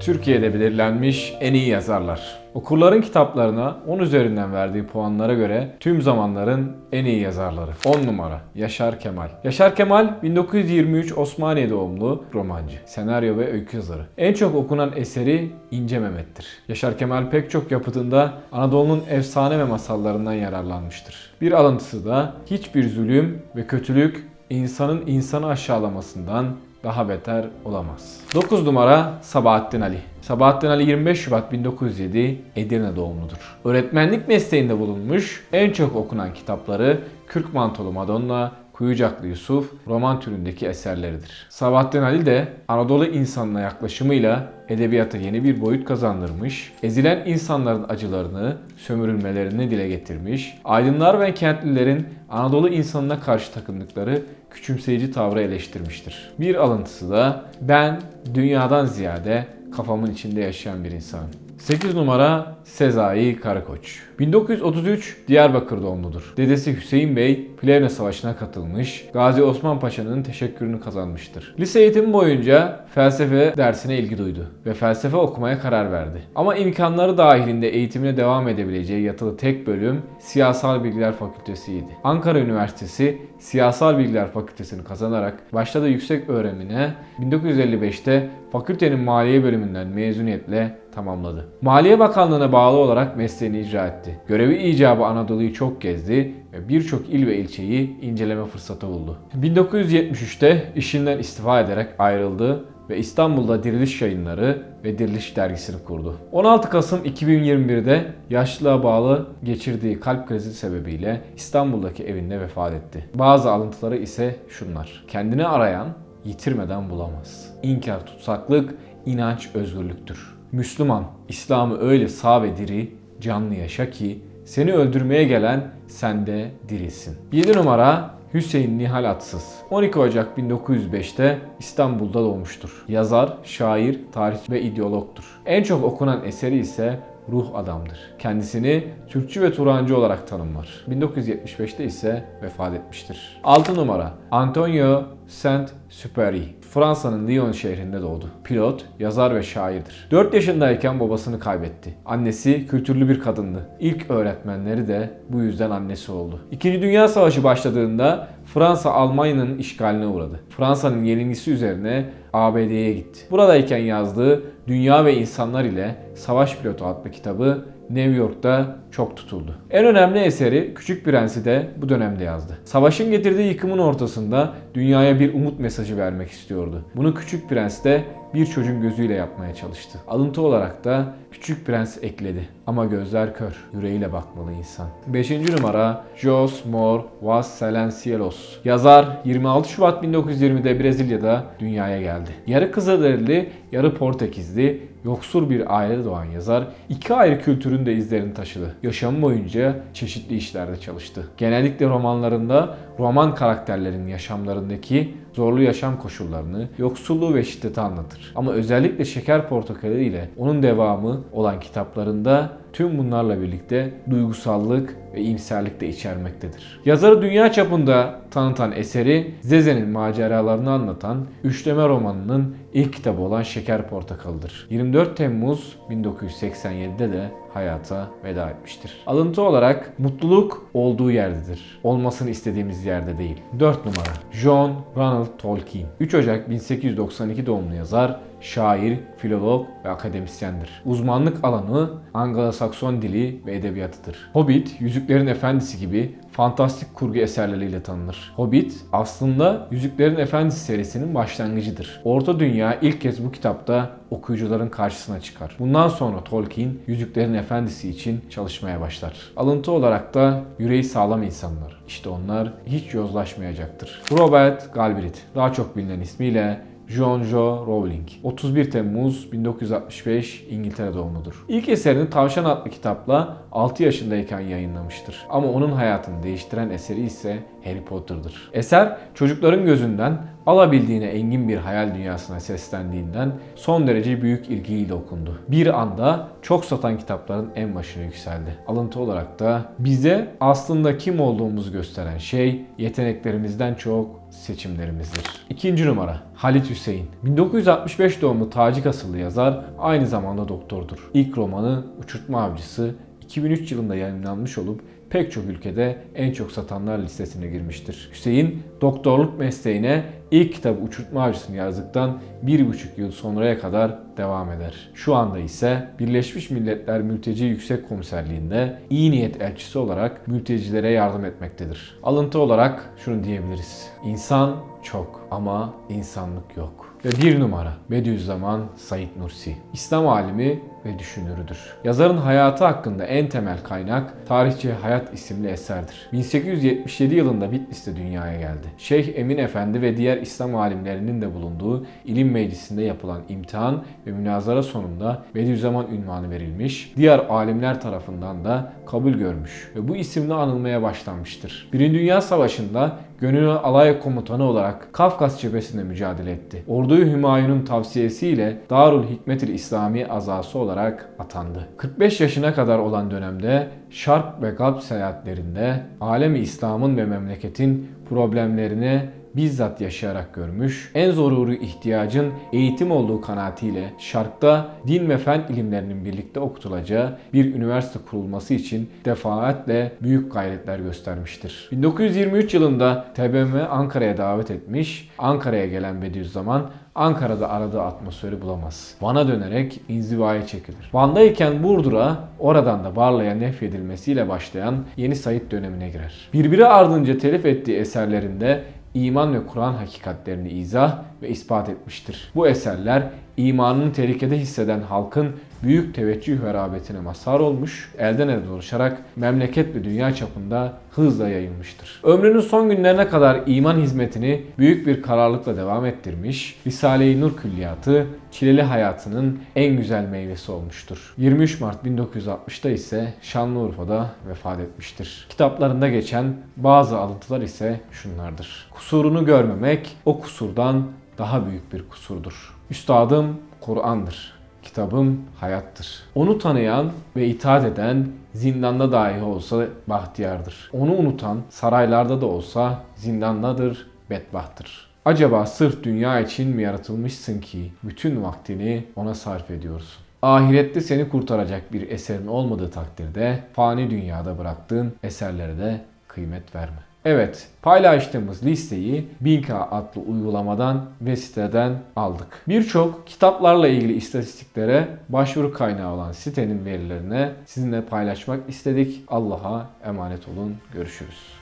Türkiye'de belirlenmiş en iyi yazarlar. Okurların kitaplarına 10 üzerinden verdiği puanlara göre tüm zamanların en iyi yazarları. 10 numara Yaşar Kemal. Yaşar Kemal 1923 Osmaniye doğumlu romancı, senaryo ve öykü yazarı. En çok okunan eseri İnce Mehmet'tir. Yaşar Kemal pek çok yapıtında Anadolu'nun efsane ve masallarından yararlanmıştır. Bir alıntısı da hiçbir zulüm ve kötülük insanın insanı aşağılamasından daha beter olamaz. 9 numara Sabahattin Ali. Sabahattin Ali 25 Şubat 1907 Edirne doğumludur. Öğretmenlik mesleğinde bulunmuş, en çok okunan kitapları Kürk Mantolu Madonna, Kuyucaklı Yusuf roman türündeki eserleridir. Sabahattin Ali de Anadolu insanına yaklaşımıyla edebiyata yeni bir boyut kazandırmış, ezilen insanların acılarını, sömürülmelerini dile getirmiş, aydınlar ve kentlilerin Anadolu insanına karşı takındıkları küçümseyici tavrı eleştirmiştir. Bir alıntısı da ben dünyadan ziyade kafamın içinde yaşayan bir insanım. 8 numara Sezai Karakoç. 1933 Diyarbakır doğumludur. Dedesi Hüseyin Bey Plevne Savaşı'na katılmış, Gazi Osman Paşa'nın teşekkürünü kazanmıştır. Lise eğitimi boyunca felsefe dersine ilgi duydu ve felsefe okumaya karar verdi. Ama imkanları dahilinde eğitimine devam edebileceği yatılı tek bölüm Siyasal Bilgiler Fakültesiydi. Ankara Üniversitesi Siyasal Bilgiler Fakültesini kazanarak başladığı yüksek öğrenimine 1955'te fakültenin maliye bölümünden mezuniyetle tamamladı. Maliye Bakanlığı'na bağlı olarak mesleğini icra etti. Görevi icabı Anadolu'yu çok gezdi ve birçok il ve ilçeyi inceleme fırsatı buldu. 1973'te işinden istifa ederek ayrıldı ve İstanbul'da Diriliş Yayınları ve Diriliş Dergisi'ni kurdu. 16 Kasım 2021'de yaşlılığa bağlı geçirdiği kalp krizi sebebiyle İstanbul'daki evinde vefat etti. Bazı alıntıları ise şunlar. Kendini arayan yitirmeden bulamaz. İnkar tutsaklık, inanç özgürlüktür. Müslüman, İslam'ı öyle sağ ve diri, canlı yaşa ki seni öldürmeye gelen sende dirilsin. 7 numara Hüseyin Nihal Atsız. 12 Ocak 1905'te İstanbul'da doğmuştur. Yazar, şair, tarih ve ideologtur. En çok okunan eseri ise Ruh Adam'dır. Kendisini Türkçü ve Turancı olarak tanımlar. 1975'te ise vefat etmiştir. 6 numara Antonio Saint-Supéry. Fransa'nın Lyon şehrinde doğdu. Pilot, yazar ve şairdir. 4 yaşındayken babasını kaybetti. Annesi kültürlü bir kadındı. İlk öğretmenleri de bu yüzden annesi oldu. İkinci Dünya Savaşı başladığında Fransa Almanya'nın işgaline uğradı. Fransa'nın yenilgisi üzerine ABD'ye gitti. Buradayken yazdığı Dünya ve İnsanlar ile Savaş Pilotu adlı kitabı New York'ta çok tutuldu. En önemli eseri Küçük Prens'i de bu dönemde yazdı. Savaşın getirdiği yıkımın ortasında dünyaya bir umut mesajı vermek istiyordu. Bunu Küçük Prens de bir çocuğun gözüyle yapmaya çalıştı. Alıntı olarak da Küçük Prens ekledi. Ama gözler kör, yüreğiyle bakmalı insan. 5. numara Jos Mor Vasconcelos. Yazar 26 Şubat 1920'de Brezilya'da dünyaya geldi. Yarı Kızılderili, yarı Portekizli, yoksul bir ailede doğan yazar iki ayrı kültürün de izlerini taşıdı. Yaşamı boyunca çeşitli işlerde çalıştı. Genellikle romanlarında roman karakterlerin yaşamlarındaki zorlu yaşam koşullarını, yoksulluğu ve şiddeti anlatır. Ama özellikle Şeker Portakalı ile onun devamı olan kitaplarında tüm bunlarla birlikte duygusallık ve iyimserlik de içermektedir. Yazarı dünya çapında tanıtan eseri Zeze'nin maceralarını anlatan üçleme romanının ilk kitabı olan Şeker Portakalı'dır. 24 Temmuz 1987'de de hayata veda etmiştir. Alıntı olarak mutluluk olduğu yerdedir. Olmasını istediğimiz yerde değil. 4 numara John Ronald Tolkien 3 Ocak 1892 doğumlu yazar, şair, filolog ve akademisyendir. Uzmanlık alanı Anglo-Sakson dili ve edebiyatıdır. Hobbit, Yüzüklerin Efendisi gibi fantastik kurgu eserleriyle tanınır. Hobbit aslında Yüzüklerin Efendisi serisinin başlangıcıdır. Orta Dünya ilk kez bu kitapta okuyucuların karşısına çıkar. Bundan sonra Tolkien Yüzüklerin Efendisi için çalışmaya başlar. Alıntı olarak da yüreği sağlam insanlar. İşte onlar hiç yozlaşmayacaktır. Robert Galbraith, daha çok bilinen ismiyle John Jo Rowling. 31 Temmuz 1965 İngiltere doğumludur. İlk eserini Tavşan adlı kitapla 6 yaşındayken yayınlamıştır. Ama onun hayatını değiştiren eseri ise Harry Potter'dır. Eser çocukların gözünden alabildiğine engin bir hayal dünyasına seslendiğinden son derece büyük ilgiyle okundu. Bir anda çok satan kitapların en başına yükseldi. Alıntı olarak da bize aslında kim olduğumuzu gösteren şey yeteneklerimizden çok seçimlerimizdir. İkinci numara Halit Hüseyin. 1965 doğumlu Tacik asıllı yazar aynı zamanda doktordur. İlk romanı Uçurtma Avcısı 2003 yılında yayınlanmış olup pek çok ülkede en çok satanlar listesine girmiştir. Hüseyin doktorluk mesleğine ilk kitabı Uçurtma Avcısı'nı yazdıktan bir buçuk yıl sonraya kadar devam eder. Şu anda ise Birleşmiş Milletler Mülteci Yüksek Komiserliği'nde iyi niyet elçisi olarak mültecilere yardım etmektedir. Alıntı olarak şunu diyebiliriz. İnsan çok ama insanlık yok. Ve bir numara Bediüzzaman Said Nursi. İslam alimi ve düşünürüdür. Yazarın hayatı hakkında en temel kaynak Tarihçi Hayat isimli eserdir. 1877 yılında Bitlis'te dünyaya geldi. Şeyh Emin Efendi ve diğer İslam alimlerinin de bulunduğu ilim meclisinde yapılan imtihan ve münazara sonunda Bediüzzaman ünvanı verilmiş, diğer alimler tarafından da kabul görmüş ve bu isimle anılmaya başlanmıştır. Birinci Dünya Savaşı'nda Gönüllü alay komutanı olarak Kafkas cephesinde mücadele etti. Orduyu Hümayun'un tavsiyesiyle Darul Hikmetil İslami azası olarak atandı. 45 yaşına kadar olan dönemde Şark ve Galp seyahatlerinde alemi İslam'ın ve memleketin problemlerini bizzat yaşayarak görmüş, en zoruri ihtiyacın eğitim olduğu kanaatiyle Şark'ta din ve fen ilimlerinin birlikte okutulacağı bir üniversite kurulması için defaatle büyük gayretler göstermiştir. 1923 yılında TBMM Ankara'ya davet etmiş, Ankara'ya gelen Bediüzzaman Ankara'da aradığı atmosferi bulamaz. Van'a dönerek inzivaya çekilir. Van'dayken Burdur'a, oradan da Barla'ya nefyedilmesiyle başlayan yeni Said dönemine girer. Birbiri ardınca telif ettiği eserlerinde iman ve Kur'an hakikatlerini izah ve ispat etmiştir. Bu eserler imanını tehlikede hisseden halkın büyük teveccüh ve rağbetine mazhar olmuş, elden ele dolaşarak memleket ve dünya çapında hızla yayılmıştır. Ömrünün son günlerine kadar iman hizmetini büyük bir kararlılıkla devam ettirmiş, Risale-i Nur külliyatı çileli hayatının en güzel meyvesi olmuştur. 23 Mart 1960'da ise Şanlıurfa'da vefat etmiştir. Kitaplarında geçen bazı alıntılar ise şunlardır. Kusurunu görmemek o kusurdan daha büyük bir kusurdur. Üstadım Kur'an'dır. Kitabım hayattır. Onu tanıyan ve itaat eden zindanda dahi olsa bahtiyardır. Onu unutan saraylarda da olsa zindandadır, bedbahttır. Acaba sırf dünya için mi yaratılmışsın ki bütün vaktini ona sarf ediyorsun? Ahirette seni kurtaracak bir eserin olmadığı takdirde fani dünyada bıraktığın eserlere de kıymet verme. Evet, paylaştığımız listeyi Binka adlı uygulamadan ve siteden aldık. Birçok kitaplarla ilgili istatistiklere başvuru kaynağı olan sitenin verilerine sizinle paylaşmak istedik. Allah'a emanet olun. Görüşürüz.